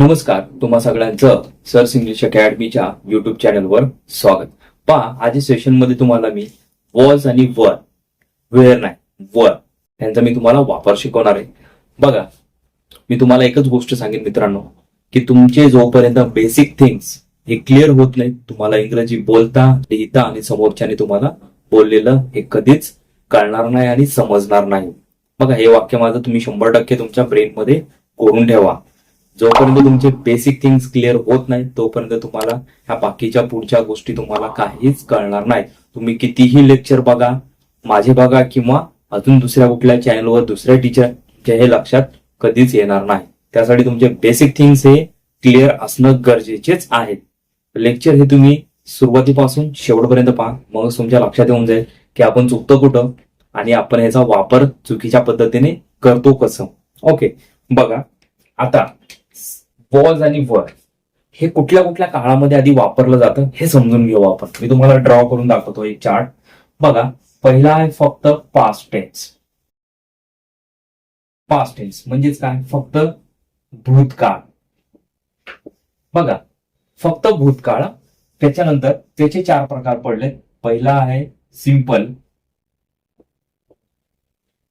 नमस्कार तुम्हा सगळ्यांचं सर्स इंग्लिश अकॅडमीच्या युट्यूब चॅनलवर स्वागत. पहा आजच्या सेशनमध्ये तुम्हाला मी वॉज आणि वर वेअर नाही वर यांचा मी तुम्हाला वापर शिकवणार आहे. बघा मी तुम्हाला एकच गोष्ट सांगेन मित्रांनो की तुमचे जोपर्यंत बेसिक थिंग्स हे क्लिअर होत नाही तुम्हाला इंग्रजी बोलता लिहिता आणि समोरच्याने तुम्हाला बोललेलं हे कधीच कळणार नाही आणि समजणार नाही. बघा हे वाक्य माझं तुम्ही शंभर टक्के तुमच्या ब्रेनमध्ये कोरून ठेवा. जोपर्यंत तुमचे बेसिक थिंग्स क्लिअर होत नाही तोपर्यंत तुम्हाला ह्या बाकीच्या पुढच्या गोष्टी तुम्हाला काहीच कळणार नाही. तुम्ही कितीही लेक्चर बघा माझे बघा किंवा अजून दुसऱ्या कुठल्या चॅनलवर दुसऱ्या टीचरच्या हे लक्षात कधीच येणार नाही. त्यासाठी तुमचे बेसिक थिंग्स हे क्लिअर असणं गरजेचेच आहेत लेक्चर हे तुम्ही सुरुवातीपासून शेवटपर्यंत पहा मग तुमच्या लक्षात येऊन जाईल की आपण चुकतो कुठं आणि आपण ह्याचा वापर चुकीच्या पद्धतीने करतो कसं. ओके बघा. आता वॉज आणि वर हे कुठल्या कुठल्या काळामध्ये आधी वापरलं जातं हे समजून घेऊ आपण. मी तुम्हाला ड्रॉ करून दाखवतो एक चार्ट बघा पहिला आहे फक्त पास्ट टेन्स पास्ट टेन्स म्हणजेच काय? फक्त भूतकाळ. बघा फक्त भूतकाळ त्याच्यानंतर त्याचे चार प्रकार पडले. पहिला आहे सिंपल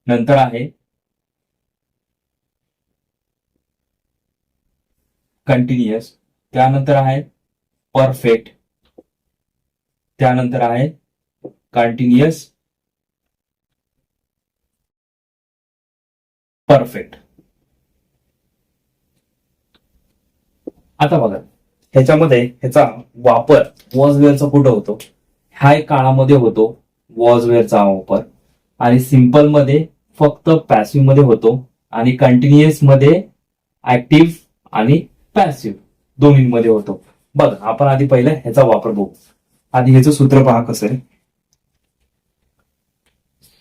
नंतर आहे कंटिन्युअस त्यानंतर आहे परफेक्ट त्यानंतर आहे कंटिन्युअस परफेक्ट आता बघा ह्याच्यामध्ये ह्याचा वापर वॉजवेअरचा कुठं होतो? ह्या एक काळामध्ये होतो वॉजवेअरचा वापर. आणि सिंपलमध्ये फक्त पॅसिव्हमध्ये होतो आणि कंटिन्युअसमध्ये ऍक्टिव्ह आणि पॅसिव्ह दोन्हीमध्ये होतो. बघ आपण आधी पहिले ह्याचा वापर बघू. आधी ह्याचं सूत्र पहा कसं आहे.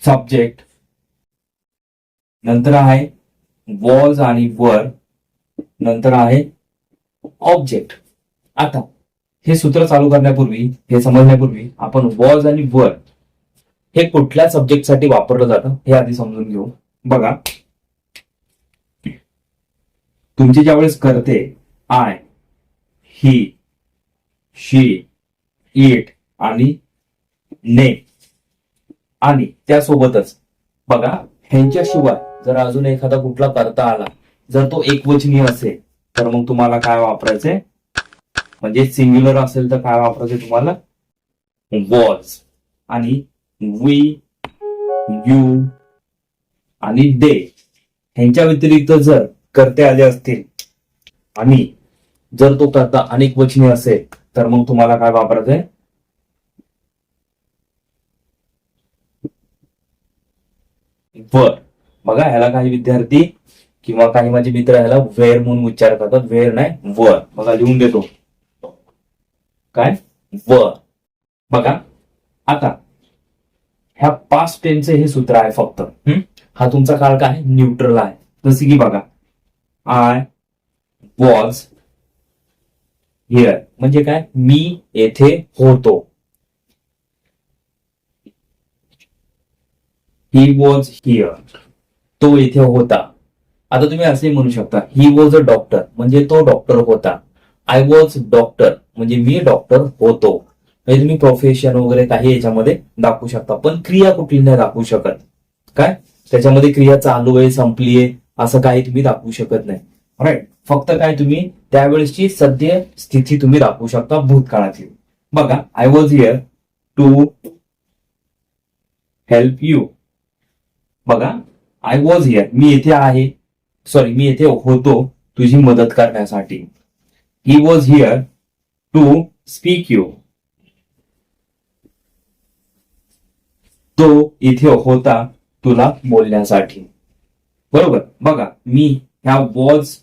सब्जेक्ट नंतर आहे वॉज आणि वर. नंतर आहे ऑब्जेक्ट आता हे सूत्र चालू करण्यापूर्वी हे समजण्यापूर्वी आपण वॉज आणि वर हे कुठल्या सब्जेक्टसाठी वापरलं जातं हे आधी समजून घेऊ. बघा. तुमची ज्यावेळेस करते आय ही शी इट आणि ने आणि त्यासोबतच बघा ह्यांच्याशिवाय जर अजून एखादा कुठला करता आला जर तो एकवचनीय असेल तर मग तुम्हाला काय वापरायचंय? म्हणजे सिंग्युलर असेल तर काय वापरायचंय तुम्हाला? वॉज आणि वी यू आणि दे ह्यांच्या व्यतिरिक्त जर करते आले असतील आणि जर तो करता अनेक वचनी असेल तर मग तुम्हाला काय वापरायचंय? वर. बघा ह्याला काही विद्यार्थी किंवा काही माझे मित्र ह्याला वेर म्हणून उच्चार करतात. वेर नाही वर. बघा लिहून देतो. काय? वर. बघा. आता ह्या पास्ट टेनचे हे सूत्र आहे फक्त. हा? तुमचा काळ काय? न्यूट्रल आहे. जसे की बघा. आय वॉज हिअर म्हणजे काय? मी येथे होतो. ही वॉज हिअर तो येथे होता. आता तुम्ही असे म्हणू शकता ही वॉज अ डॉक्टर म्हणजे तो डॉक्टर होता. आय वॉज डॉक्टर म्हणजे मी डॉक्टर होतो. म्हणजे तुम्ही प्रोफेशन वगैरे काही याच्यामध्ये दाखवू शकता. पण क्रिया कुठली नाही दाखवू शकत. काय? त्याच्यामध्ये क्रिया चालू आहे संपली आहे असं काही तुम्ही दाखवू शकत नाही. राईट फक्त काय तुम्ही त्यावेळेसची सद्य स्थिती तुम्ही दाखवू शकता भूतकाळातील. बघा I was here to help you बघा आय वॉज हिअर मी येथे आहे. सॉरी मी येथे होतो तुझी मदत करण्यासाठी. He was here to speak you तो इथे होता तुला बोलण्यासाठी. बरोबर? बघा मी ह्या वॉज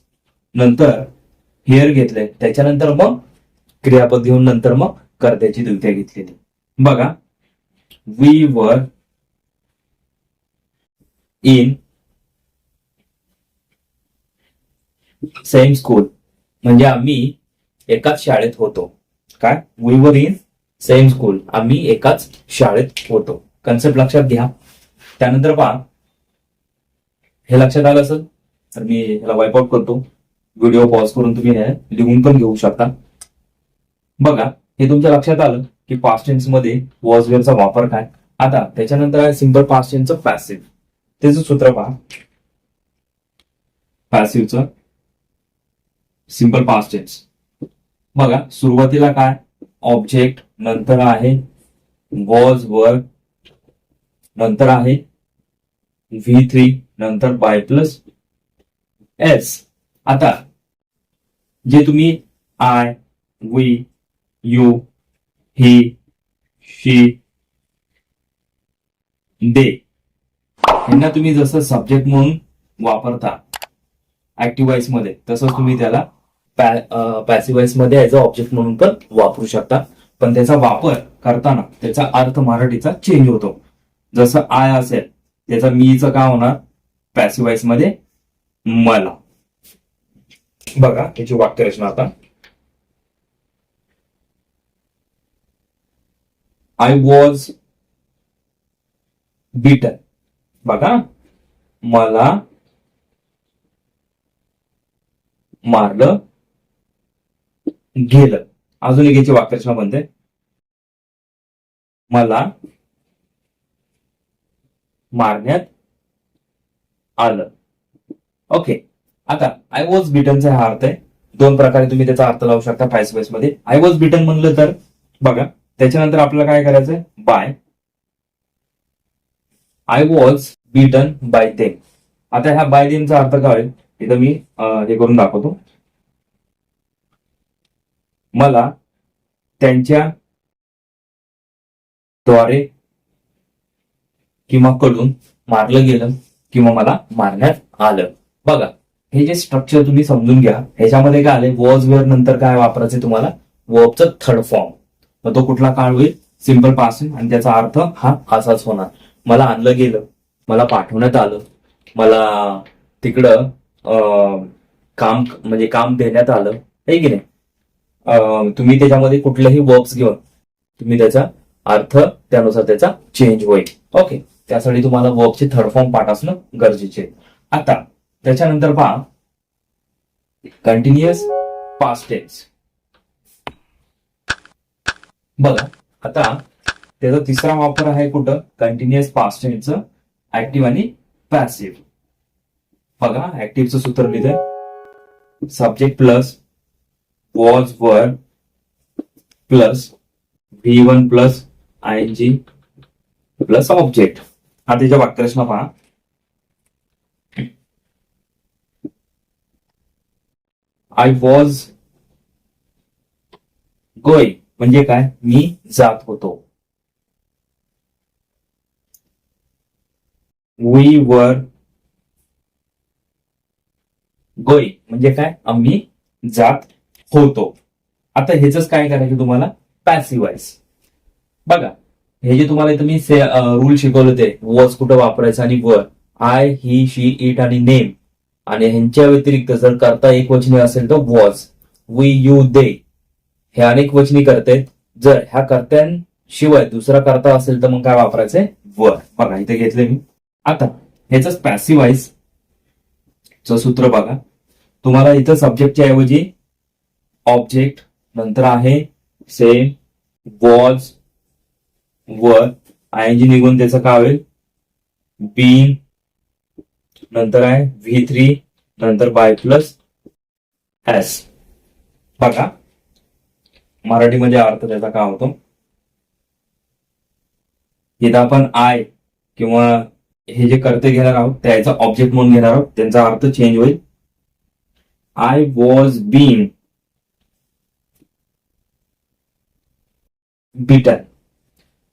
नंतर हेअर घेतलंय त्याच्यानंतर मग क्रियापद घेऊन नंतर मग कर्त्याची द्वितीय घेतलेली. बघा. We were in same school म्हणजे आम्ही एकाच शाळेत होतो. काय? We were in same school आम्ही एकाच शाळेत होतो. कन्सेप्ट लक्षात घ्या. त्यानंतर पहा. हे लक्षात आलं असेल? तर मी ह्याला वाईप आउट करतो. व्हिडिओ पॉज करून तुम्ही लिहून पण घेऊ शकता. बघा हे तुमच्या लक्षात आलं की पास्ट टेन्समध्ये वॉजवेअरचा वापर काय? आता त्याच्यानंतर आहे सिंपल पास्ट टेन्सचं पॅसिव्ह त्याचं सूत्र पहा. पॅसिव्हचं सिंपल पास्ट टेन्स बघा सुरुवातीला काय? ऑब्जेक्ट नंतर आहे. वॉज वर नंतर आहे. व्ही थ्री नंतर बाय प्लस एस आता जे तुम्ही I we you he she they यांना तुम्ही जसं सब्जेक्ट म्हणून वापरता ऍक्टिव्हमध्ये तसंच तुम्ही त्याला पॅसिव्हमध्ये ऍज अ ऑब्जेक्ट म्हणून पण वापरू शकता. पण त्याचा वापर करताना त्याचा अर्थ मराठीचा चेंज होतो. जसं आय असेल त्याचा मीचं काय होणार? पॅसिव्हमध्ये मला. बघा त्याची वाक्यरचना आता. आय वॉज बीटन बघा मला मारलं गेलं. अजून एक याची वाक्यरचना बनते. मला मारण्यात आलं. ओके आता आय वॉज बिटनचा हा अर्थ आहे. दोन प्रकारे तुम्ही त्याचा अर्थ लावू शकता फायस वाईसमध्ये. आय वॉज बिटन म्हणलं तर बघा त्याच्यानंतर आपल्याला काय करायचंय? By I was beaten by them आता ह्या बाय देमचा अर्थ काय होईल? इथं मी हे करून दाखवतो. मला त्यांच्या द्वारे किंवा कडून मारलं गेलं किंवा मला मारण्यात आलं. बघा. हे जे स्ट्रक्चर तुम्ही समजून घ्या ह्याच्यामध्ये काय आले वॉज वेअर नंतर काय वापरायचे तुम्हाला? वर्बचा थर्ड फॉर्म मग तो कुठला काळ होईल? सिंपलपासून आणि त्याचा अर्थ हा असाच होणार. मला आणलं गेलं. मला पाठवण्यात आलं. मला तिकडं काम म्हणजे काम देण्यात आलं. आहे की नाही? तुम्ही त्याच्यामध्ये कुठलेही वर्ब्स घेऊन तुम्ही त्याचा अर्थ त्यानुसार त्याचा चेंज होईल. ओके त्यासाठी तुम्हाला वर्बचे थर्ड फॉर्म पाठ असणं गरजेचे आता त्याच्यानंतर पहा. कंटिन्युअस पास्ट टेन्स बघा आता त्याचा तिसरा वापर आहे कुठं? कंटिन्युअस पास्ट टेन्स ऍक्टिव्ह आणि पॅसिव्ह बघा ऍक्टिव्हचं सूत्र लिहिलंय. सब्जेक्ट प्लस वॉज वर plus V one plus I N G plus object हा त्याच्या वाक्यरचना पहा. आय वॉज गोय म्हणजे काय? मी जात होतो. वी वर गोई म्हणजे काय? आम्ही जात होतो. आता ह्याच काय करायचं तुम्हाला? पॅसिवाइज बघा. हे जे तुम्हाला इथं मी रूल शिकवले ते. वॉज कुठं वापरायचं आणि were I he she it आणि नेम आणि ह्यांच्या व्यतिरिक्त जर करता एक वचनी असेल तर वॉज वी यू दे हे अनेक वचनी करते जर ह्या कर्त्यांशिवाय दुसरा करता असेल तर मग काय वापरायचंय? वर बघा इथे घेतले मी. आता ह्याच पॅसिवाइज च सूत्र बघा. तुम्हाला इथं सब्जेक्टच्या ऐवजी ऑब्जेक्ट नंतर आहे सेम वॉज वर आय निघून त्याचं काय होईल? बीन नंतर आहे व्ही थ्री नंतर बाय प्लस एस बघा. मराठीमध्ये अर्थ त्याचा काय होतो? इथं आपण आय किंवा हे जे कर्ते घेणार आहोत त्याचा ऑब्जेक्ट म्हणून घेणार आहोत त्यांचा अर्थ चेंज होईल. आय वॉज बीन बीटन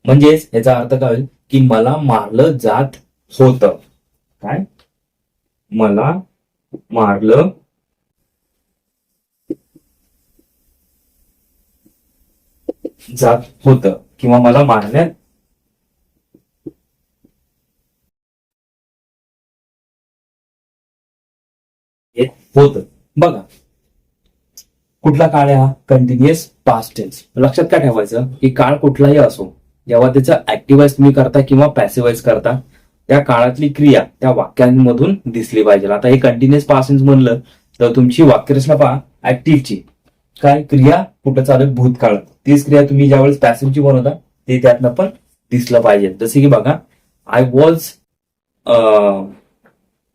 म्हणजेच याचा अर्थ काय होईल? की मला मारलं जात होत. काय? मला मारलं. जात होत किंवा मला मारण्यात येत होत. बघा. कुठला काळ आहे हा? कंटिन्युअस पास्ट टेन्स लक्षात काय ठेवायचं? की काळ कुठलाही असो जेव्हा त्याचा ऍक्टिवाइज तुम्ही करता किंवा पॅसिवाइज करता त्या काळातली क्रिया त्या वाक्यांमधून दिसली पाहिजे. आता हे कंटिन्युअस पासेन्स म्हणलं तर तुमची वाक्यरचना पहा ऍक्टिव्हची काय? क्रिया कुठं चालू भूतकाळ. तीच क्रिया तुम्ही ज्यावेळेस पॅसिव्हची बनवता ते त्यातनं पण दिसलं पाहिजे. जसे की बघा I was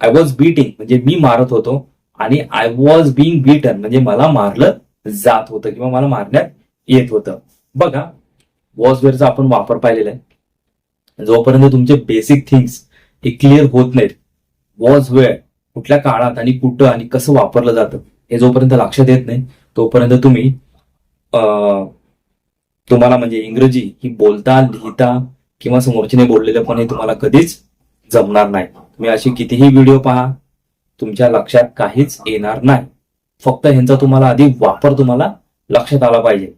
I was beating म्हणजे मी मारत होतो आणि आय वॉज बिंग बीटन म्हणजे मला मारलं जात होतं किंवा मला मारण्यात येत होतं. बघा वॉज वेअरचा आपण वापर पाहिलेला आहे जोपर्यंत तुमचे बेसिक थिंग्स हे क्लिअर होत नाहीत वॉज वेळ कुठल्या काळात आणि कुठं आणि कसं वापरलं जातं हे जोपर्यंत लक्षात येत नाही तोपर्यंत तुम्ही तुम्हाला म्हणजे इंग्रजी ही बोलता लिहिता किंवा समोरच्याने बोललेलं पण हे तुम्हाला कधीच जमणार नाही. तुम्ही असे कितीही व्हिडिओ पहा तुमच्या लक्षात काहीच येणार नाही. फक्त ह्यांचा तुम्हाला आधी वापर तुम्हाला लक्षात आला पाहिजे.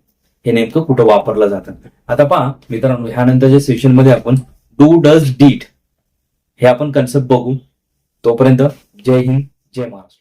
हे नेमकं कुठं वापरलं जातं? आता पहा मित्रांनो ह्यानंतरच्या सेशनमध्ये आपण डू डज डीट हे आपण कन्सेप्ट बघू. तोपर्यंत जय हिंद जय महाराष्ट्र.